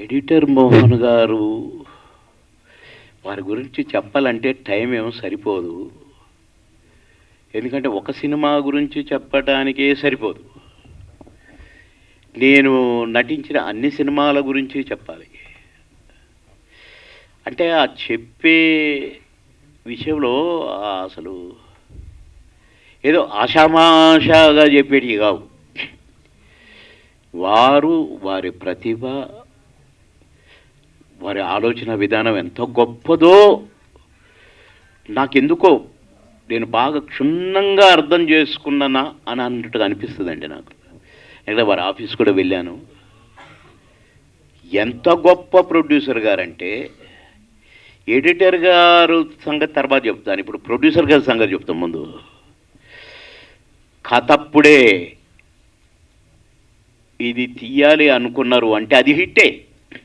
Editor Mohan గారు వారి గురించి చెప్పాలంటే టైం ఏమో సరిపోదు. ఎందుకంటే ఒక సినిమా గురించి చెప్పటానికే సరిపోదు. నేను నటించిన అన్ని సినిమాల గురించి చెప్పాలి. అంటే ఆ చెప్పే విషయంలో అసలు ఏదో ఆషామాషాగా చెప్పేటివి కావు. వారు వారి ప్రతిభ వారి ఆలోచన విధానం ఎంత గొప్పదో నాకెందుకో నేను బాగా క్షుణ్ణంగా అర్థం చేసుకున్నానా అని అన్నట్టుగా అనిపిస్తుందండి నాకు. అయితే వారి ఆఫీస్ కూడా వెళ్ళాను. ఎంత గొప్ప ప్రొడ్యూసర్ గారంటే ఎడిటర్ గారు సంగతి తర్వాత చెప్తాను. ఇప్పుడు ప్రొడ్యూసర్ గారి సంగతి చెప్తాం ముందు. కథప్పుడే ఇది తీయాలి అనుకున్నారు అంటే అది హిట్టే.